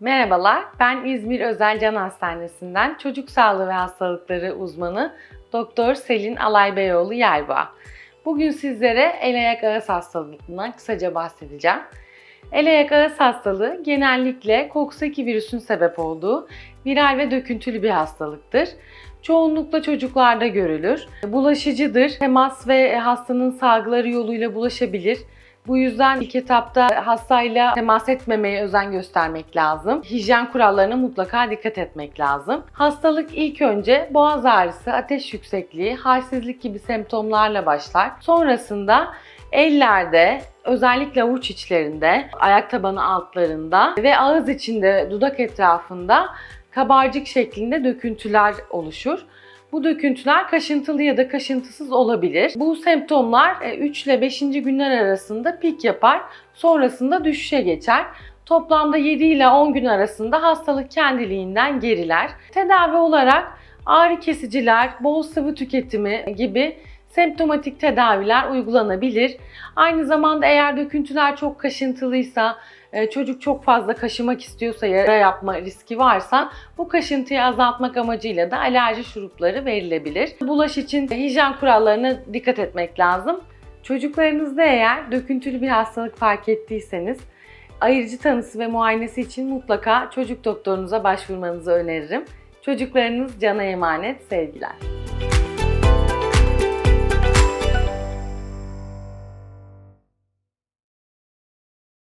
Merhabalar, ben İzmir Özel Can Hastanesi'nden çocuk sağlığı ve hastalıkları uzmanı Doktor Selin Alaybeyoğlu Yelba. Bugün sizlere el ayak ağız hastalığından kısaca bahsedeceğim. El ayak ağız hastalığı genellikle Coxsackie virüsün sebep olduğu viral ve döküntülü bir hastalıktır. Çoğunlukla çocuklarda görülür. Bulaşıcıdır. Temas ve hastanın salgıları yoluyla bulaşabilir. Bu yüzden ilk etapta hastayla temas etmemeye özen göstermek lazım. Hijyen kurallarına mutlaka dikkat etmek lazım. Hastalık ilk önce boğaz ağrısı, ateş yüksekliği, halsizlik gibi semptomlarla başlar. Sonrasında ellerde, özellikle avuç içlerinde, ayak tabanı altlarında ve ağız içinde, dudak etrafında kabarcık şeklinde döküntüler oluşur. Bu döküntüler kaşıntılı ya da kaşıntısız olabilir. Bu semptomlar 3 ile 5. günler arasında pik yapar, sonrasında düşüşe geçer. Toplamda 7 ile 10 gün arasında hastalık kendiliğinden geriler. Tedavi olarak ağrı kesiciler, bol sıvı tüketimi gibi semptomatik tedaviler uygulanabilir. Aynı zamanda eğer döküntüler çok kaşıntılıysa, e, çocuk çok fazla kaşımak istiyorsa, yara yapma riski varsa bu kaşıntıyı azaltmak amacıyla da alerji şurupları verilebilir. Bulaş için hijyen kurallarına dikkat etmek lazım. Çocuklarınızda eğer döküntülü bir hastalık fark ettiyseniz ayırıcı tanısı ve muayenesi için mutlaka çocuk doktorunuza başvurmanızı öneririm. Çocuklarınız cana emanet sevgiler.